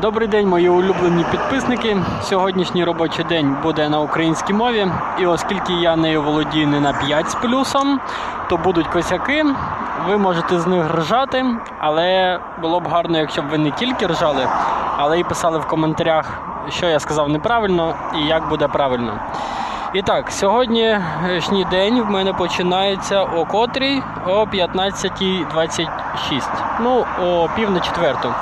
Добрий день, мої улюблені підписники. Сьогоднішній робочий день буде на українській мові. І оскільки я нею володію не на 5 з плюсом, то будуть косяки. Ви можете з них ржати, але було б гарно, якщо б ви не тільки ржали, але й писали в коментарях, що я сказав неправильно і як буде правильно. І так, сьогоднішній день в мене починається о котрій о 15.26. Ну, о пів на четверту.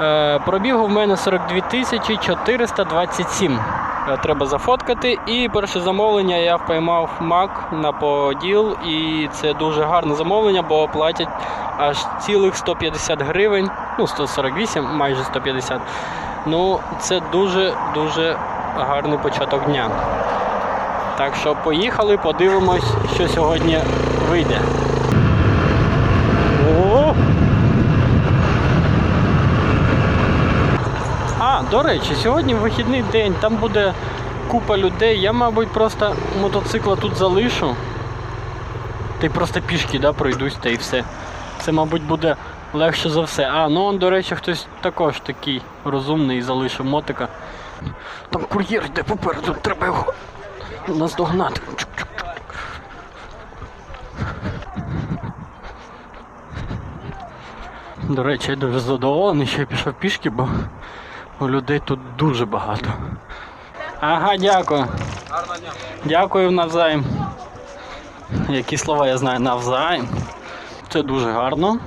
Е, Пробігу в мене 42 тисячі 427. Е, Треба зафоткати. І перше замовлення я впіймав мак на поділ. І це дуже гарне замовлення, бо платять аж цілих 150 гривень, ну 148, майже 150. Ну, це дуже-дуже гарний початок дня. Так що поїхали, подивимось, що сьогодні вийде. О! А, до речі, сьогодні вихідний день, там буде купа людей. Я, мабуть, просто мотоцикла тут залишу. Й просто пішки да, пройдусь та і все. Це, мабуть, буде легше за все. А, ну до речі, хтось також такий розумний залишив мотика. Там кур'єр йде попереду, треба його наздогнати. До речі, я дуже задоволений, що я пішов пішки, бо у людей тут дуже багато. Ага, дякую. Дякую навзаєм. Які слова я знаю навзаєм. Це дуже гарно.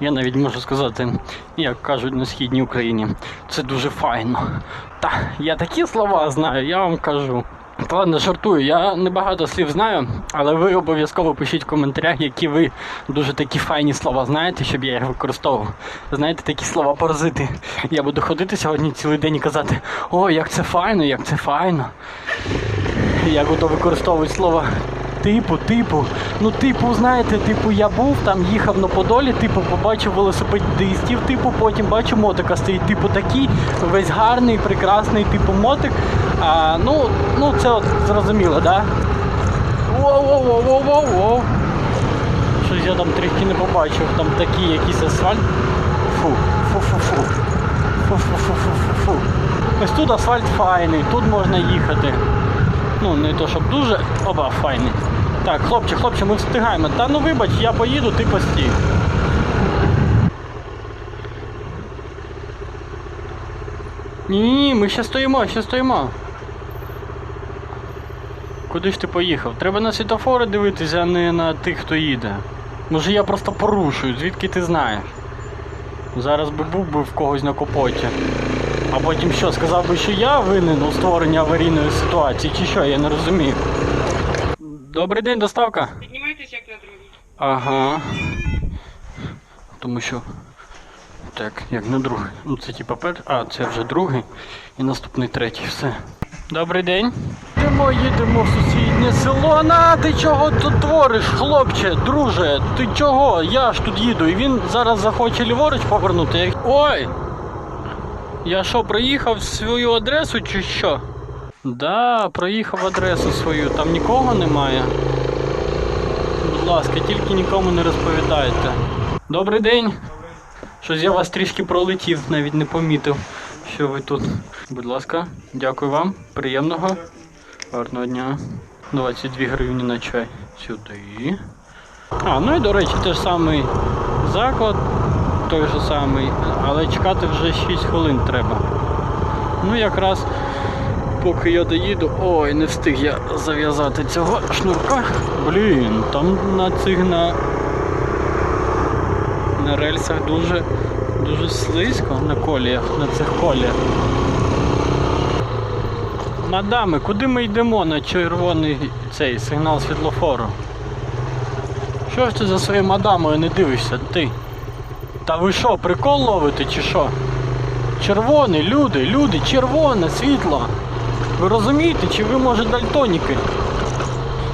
Я навіть можу сказати, як кажуть на східній Україні, це дуже файно. Та, я такі слова знаю, я вам кажу. Ладно, жартую, я не багато слів знаю, але ви обов'язково пишіть в коментарях, які ви дуже такі файні слова знаєте, щоб я їх використовував. Знаєте, такі слова паразити. Я буду ходити сьогодні цілий день і казати, о, як це файно, як це файно. Я буду використовувати слово типу, типу. Ну, типу, знаєте, типу, я був там, їхав на Подолі, типу, побачив велосипедистів, типу, потім бачу мотика стоїть, типу, такий, весь гарний, прекрасний, типу, мотик. А, ну, ну, це от зрозуміло, да? Воу-воу-воу-воу-воу. Щось я там трішки не побачив, там такий якийсь асфальт. Фу, фу-фу-фу. Фу-фу-фу-фу-фу. Ось тут асфальт файний, тут можна їхати. Ну, не то щоб дуже. Оба, файний. Так, хлопче, хлопче, ми встигаємо. Та ну вибач, я поїду, ти постій. Ні-ні, ми ще стоїмо, ще стоїмо. Куди ж ти поїхав? Треба на світофори дивитися, а не на тих, хто їде. Може я просто порушую, звідки ти знаєш? Зараз би був би в когось на капоті. А потім що, сказав би, що я винен у створенні аварійної ситуації, чи що, я не розумію. Добрий день, доставка. Піднімайтесь як на другий. Ага. Тому що. Так, як на другий. Ну це типа пер. А, це вже другий. І наступний третій. Все. Добрий день. Їдемо, їдемо в сусіднє село. На, ти чого тут твориш, хлопче, друже? Ти чого? Я ж тут їду. І він зараз захоче ліворуч повернути. Ой! Я що, проїхав в свою адресу чи що? Да, проїхав адресу свою, там нікого немає. Будь ласка, тільки нікому не розповідайте. Добрий день. Щось я вас трішки пролетів, навіть не помітив, що ви тут. Будь ласка, дякую вам. Приємного. Гарного дня. 22 гривні на чай. Сюди. А, ну і до речі, той ж самий заклад, той же самий, але чекати вже 6 хвилин треба. Ну якраз поки я доїду. Ой, не встиг я зав'язати цього шнурка. Блін, там на цих на, на рельсах дуже дуже слизько на коліях, на цих коліях. Мадами, куди ми йдемо на червоний цей сигнал світлофору? Що ж ти за своєю мадамою не дивишся, ти? Та ви що, прикол ловите чи що? Червоний, люди, люди, червоне світло. Ви розумієте, чи ви може дальтоніки?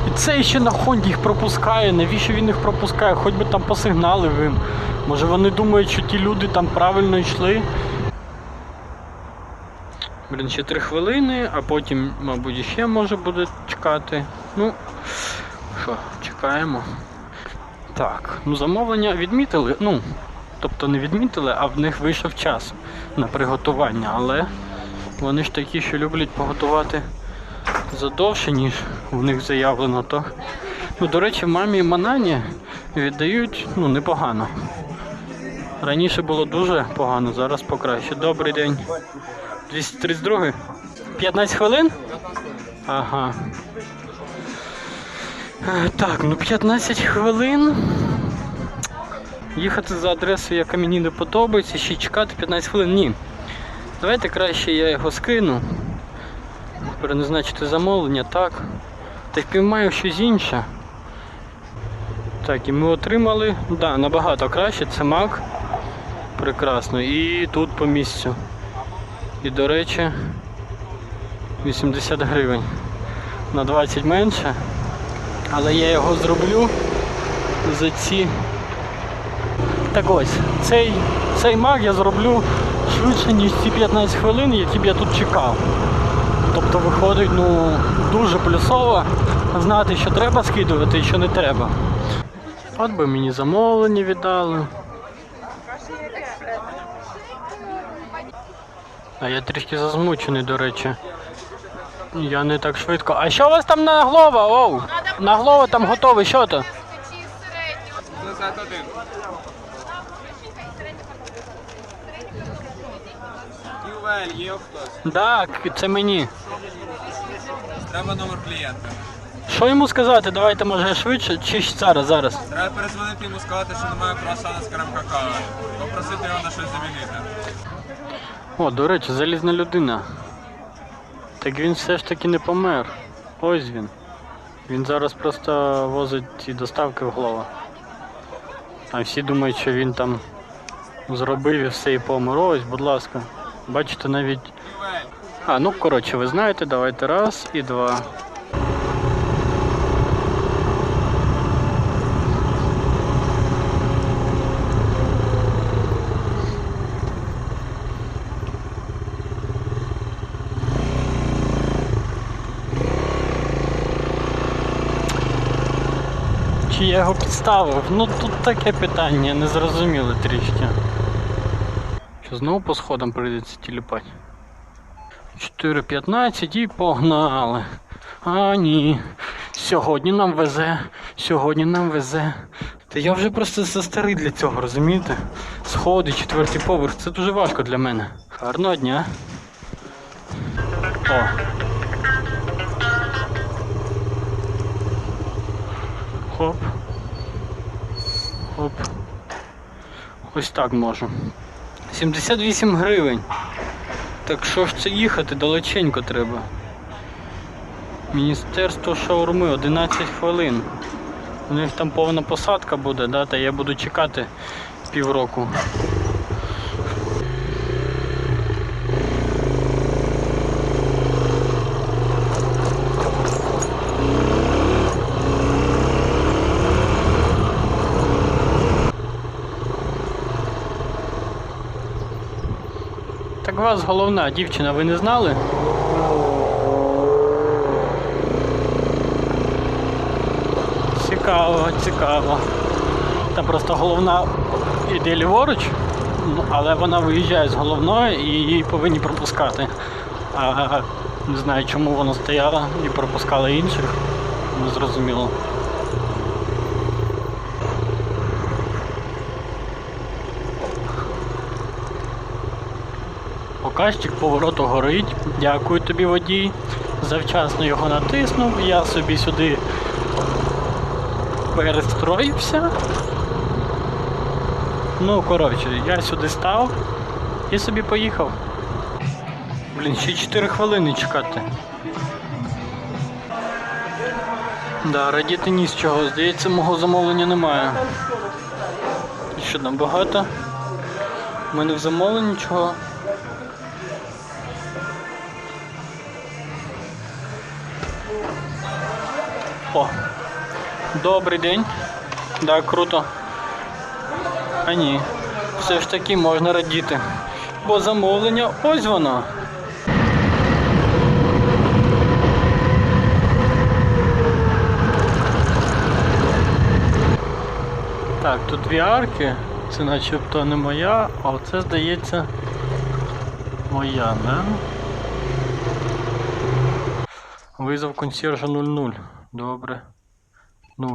І це ще на Хонді їх пропускає. Навіщо він їх пропускає? Хоч би там посигналив їм. Може вони думають, що ті люди там правильно йшли. Блін, ще три хвилини, а потім, мабуть, ще може буде чекати. Ну, що, чекаємо. Так, ну замовлення відмітили. Ну, тобто не відмітили, а в них вийшов час на приготування. Але вони ж такі, що люблять поготувати задовше, ніж в них заявлено. То, ну, до речі, мамі Манані віддають ну, непогано. Раніше було дуже погано, зараз покраще. Добрий день. 232? 15 хвилин? Ага. Е, Так, ну 15 хвилин. Їхати за адресою, яка мені не подобається, ще чекати 15 хвилин. Ні. Давайте краще я його скину. Переназначити замовлення, так. Та впіймаю щось інше. Так, і ми отримали. Да, набагато краще, це Мак. Прекрасно. І тут по місцю. І до речі, 80 гривень. На 20 менше. Але я його зроблю за ці. Так ось, цей, цей маг я зроблю швидше, ніж ці 15 хвилин, які б я тут чекав. Тобто виходить ну, дуже плюсово знати, що треба скидувати і що не треба. От би мені замовлення віддали. А я трішки зазмучений, до речі. Я не так швидко. А що у вас там на глова? Оу! На глова там готовий, що то? Ювель, є хтось. Так, це мені. Треба номер клієнта. Що йому сказати? Давайте може швидше чи ж зараз, зараз. Треба перезвонити йому сказати, що немає круасана з крем какао. Попросити його на щось замінити. О, до речі, залізна людина. Так він все ж таки не помер. Ось він. Він зараз просто возить ці доставки в голова. А всі думають, що він там зробив і все і помер. Ось, будь ласка. Бачите, навіть. А, ну коротше, ви знаєте, давайте раз і два. Чи я його підставив? Ну тут таке питання, незрозуміле трішки. Що знову по сходам прийдеться тіліпати? 4.15 і погнали. А ні. Сьогодні нам везе. Сьогодні нам везе. Та я вже просто застарий для цього, розумієте? Сходи, четвертий поверх, це дуже важко для мене. Гарного дня. О. Хоп. Хоп. Ось так можу. 78 гривень. Так що ж це їхати далеченько треба. Міністерство шаурми 11 хвилин. У них там повна посадка буде, да, та я буду чекати півроку. Вас головна дівчина, ви не знали? Цікаво, цікаво. Там просто головна іде ліворуч, ну, але вона виїжджає з головної і її повинні пропускати. А не знаю, чому вона стояла і пропускала інших. Не зрозуміло. Показчик повороту горить. Дякую тобі, водій. Завчасно його натиснув. Я собі сюди перестроївся. Ну, коротше, я сюди став і собі поїхав. Блін, ще 4 хвилини чекати. Да, радіти ні з чого. Здається, мого замовлення немає. Що там багато? У мене в замовленні нічого. О, добрий день. Да, круто. А ні, все ж таки можна радіти. Бо замовлення ось воно. Так, тут дві арки. Це начебто не моя, а оце здається моя, не? Визов консьержа 00. Добре. 0.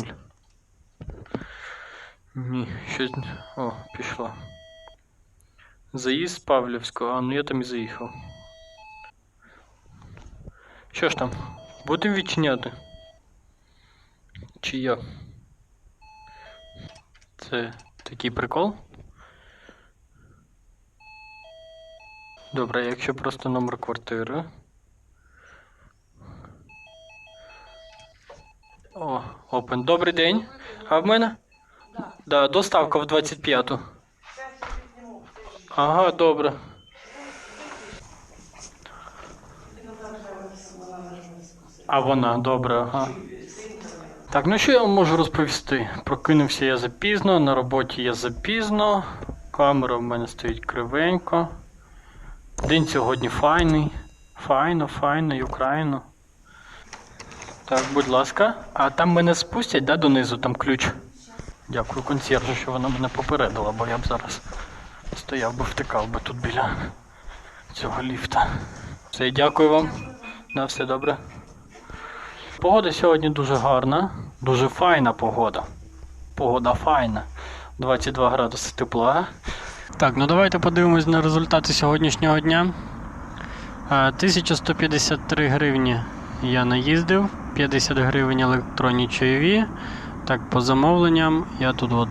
Ні, щось. О, пішла. Заїзд з Павлівського, а ну я там і заїхав. Що ж там? Будемо відчиняти? Чи як? Це такий прикол? Добре, якщо просто номер квартири. О, Open. Добрий день. А в мене? Да, доставка в 25-ту. Ага, добре. А вона, добре, ага. Так, ну що я вам можу розповісти? Прокинувся я запізно, на роботі я запізно, камера в мене стоїть кривенько. День сьогодні файний. Файно, файно, і Україно. Так, будь ласка. А там мене спустять, да, донизу, там ключ. Дякую консьержу, що вона мене попередила, бо я б зараз стояв би втикав би тут біля цього ліфта. Все, дякую вам. На все добре. Погода сьогодні дуже гарна, дуже файна погода. Погода файна. 22 градуси тепла. Так, ну давайте подивимось на результати сьогоднішнього дня. Е, 1153 гривні я наїздив, 50 гривень електронні чайові. Так, по замовленням я тут от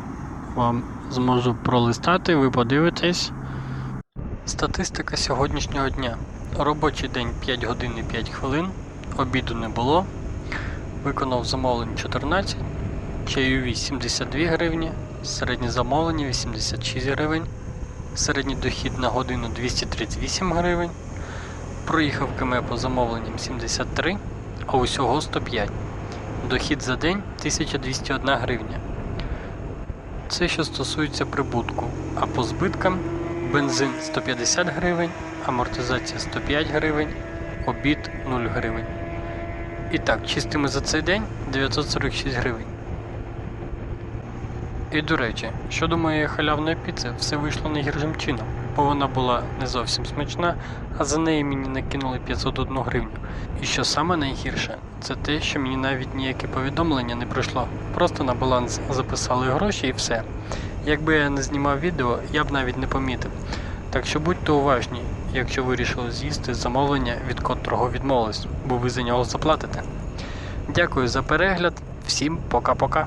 вам зможу пролистати, ви подивитесь. Статистика сьогоднішнього дня. Робочий день 5 годин і 5 хвилин, обіду не було. Виконав замовлень 14, чайові 72 гривні, середнє замовлення 86 гривень, середній дохід на годину 238 гривень, проїхав КМ по замовленням 73, а усього 105. Дохід за день 1201 гривня. Це що стосується прибутку, а по збиткам бензин 150 гривень, амортизація 105 гривень, обід 0 гривень. І так, чистими за цей день 946 гривень. І до речі, щодо моєї халявної піци, все вийшло не гіршим чином, бо вона була не зовсім смачна, а за неї мені накинули 501 гривню. І що саме найгірше, це те, що мені навіть ніяке повідомлення не прийшло. Просто на баланс записали гроші і все. Якби я не знімав відео, я б навіть не помітив. Так що будьте уважні, якщо вирішили з'їсти замовлення, від котрого відмовились, бо ви за нього заплатите. Дякую за перегляд, всім пока-пока.